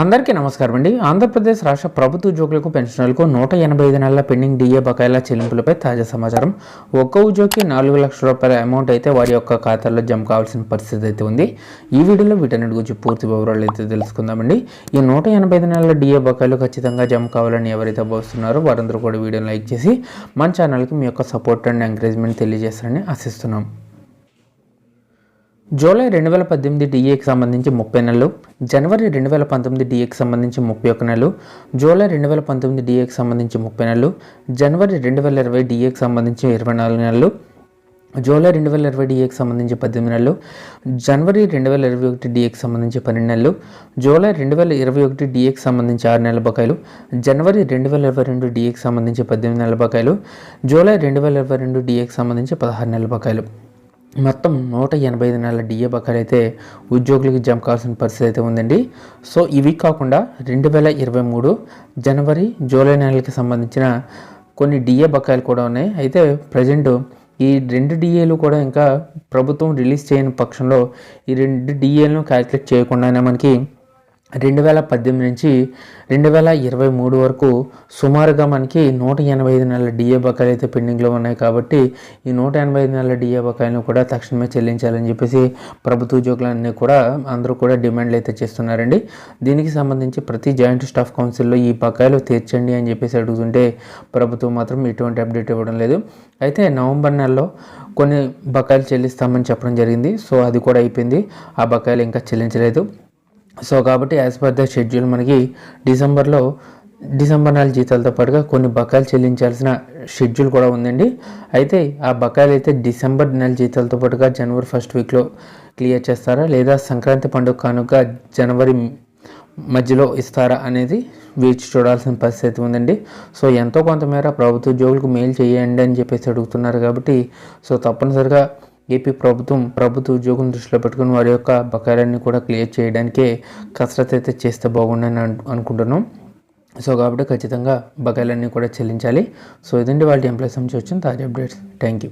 అందరికీ నమస్కారం అండి. ఆంధ్రప్రదేశ్ రాష్ట్ర ప్రభుత్వ ఉద్యోగులకు పెన్షనర్లకు నూట ఎనభై ఐదు నెలల పెండింగ్ డిఏ బకాయిల చెల్లింపులపై తాజా సమాచారం. ఒక్క ఉద్యోగికి నాలుగు లక్షల రూపాయల అమౌంట్ అయితే వారి యొక్క ఖాతాల్లో జమ కావాల్సిన పరిస్థితి అయితే ఉంది. ఈ వీడియోలో వీటన్నిటి గురించి పూర్తి వివరాలు అయితే తెలుసుకుందామండి. ఈ నూట ఎనభై ఐదు నెలల డిఏ బకాయిలు ఖచ్చితంగా జమ కావాలని ఎవరైతే భావిస్తున్నారో వారందరూ కూడా వీడియోని లైక్ చేసి మన ఛానల్కి మీ యొక్క సపోర్ట్ అండ్ ఎంకరేజ్మెంట్ తెలియజేస్తారని ఆశిస్తున్నాం. జూలై రెండు వేల పద్దెనిమిది డిఏకి సంబంధించి ముప్పై నెలలు జనవరి రెండు వేల పంతొమ్మిది డిఏకి సంబంధించి ముప్పై ఒక్క నెలలు జూలై రెండు వేల పంతొమ్మిది డిఏకి సంబంధించి ముప్పై నెలలు జనవరి రెండు వేల ఇరవై డిఏకి సంబంధించి ఇరవై నాలుగు నెలలు జూలై రెండు వేల ఇరవై డిఏకి సంబంధించి పద్దెనిమిది నెలలు జనవరి రెండు వేల ఇరవై ఒకటి డిఏకి సంబంధించి పన్నెండు నెలలు జూలై రెండు వేల ఇరవై ఒకటి డిఏకి సంబంధించి ఆరు నెలల బకాయిలు జనవరి రెండు వేల ఇరవై రెండు డిఏకి సంబంధించి పద్దెనిమిది నెలల బకాయిలు జూలై రెండు వేల ఇరవై రెండు డిఏకి సంబంధించి పదహారు నెలల బకాయిలు. మొత్తం నూట ఎనభై ఐదు నెలల డిఏ బకాయిలు అయితే ఉద్యోగులకు జమ కావాల్సిన పరిస్థితి అయితే ఉందండి. సో ఇవి కాకుండా రెండు వేల ఇరవై మూడు జనవరి జూలై నెలలకి సంబంధించిన కొన్ని డిఏ బకాయిలు కూడా ఉన్నాయి. అయితే ప్రజెంట్ ఈ రెండు డిఏలు కూడా ఇంకా ప్రభుత్వం రిలీజ్ చేయని పక్షంలో ఈ రెండు డిఏలను క్యాల్కులేట్ చేయకుండానే మనకి రెండు వేల పద్దెనిమిది నుంచి రెండు వేల ఇరవై మూడు వరకు సుమారుగా మనకి నూట ఎనభై ఐదు నెలల డిఏ బకాయిలు అయితే పెండింగ్లో ఉన్నాయి కాబట్టి ఈ నూట ఎనభై ఐదు నెలల డిఏ బకాయిలను కూడా తక్షణమే చెల్లించాలని చెప్పేసి ప్రభుత్వ ఉద్యోగులన్నీ కూడా అందరూ కూడా డిమాండ్లు అయితే చేస్తున్నారండి. దీనికి సంబంధించి ప్రతి జాయింట్ స్టాఫ్ కౌన్సిల్లో ఈ బకాయిలు తీర్చండి అని చెప్పేసి అడుగుతుంటే ప్రభుత్వం మాత్రం ఎటువంటి అప్డేట్ ఇవ్వడం లేదు. అయితే నవంబర్ నెలలో కొన్ని బకాయిలు చెల్లిస్తామని చెప్పడం జరిగింది. సో అది కూడా అయిపోయింది. ఆ బకాయిలు ఇంకా చెల్లించలేదు. సో కాబట్టి యాజ్ పర్ ద షెడ్యూల్ మనకి డిసెంబర్లో డిసెంబర్ నెల జీతాలతో పాటుగా కొన్ని బకాయిలు చెల్లించాల్సిన షెడ్యూల్ కూడా ఉందండి. అయితే ఆ బకాయిలు అయితే డిసెంబర్ నెల జీతాలతో పాటుగా జనవరి ఫస్ట్ వీక్లో క్లియర్ చేస్తారా? లేదా సంక్రాంతి పండుగ కానుక జనవరి మధ్యలో ఇస్తారా అనేది వేచి చూడాల్సిన పరిస్థితి ఉందండి. సో ఎంతో కొంతమేర ప్రభుత్వ ఉద్యోగులకు మేలు చేయండి అని చెప్పేసి అడుగుతున్నారు కాబట్టి సో తప్పనిసరిగా ఏపీ ప్రభుత్వం ప్రభుత్వ ఉద్యోగం దృష్టిలో పెట్టుకుని వారి యొక్క బకాయిలన్నీ కూడా క్లియర్ చేయడానికే కసరత్ అయితే చేస్తే బాగుండని అనుకుంటున్నాం. సో కాబట్టి ఖచ్చితంగా బకాయిలన్నీ కూడా చెల్లించాలి. సో ఇదండి వాళ్ళ ఎంప్లాయీస్ నుంచి వచ్చిన తాజా అప్డేట్స్. Thank you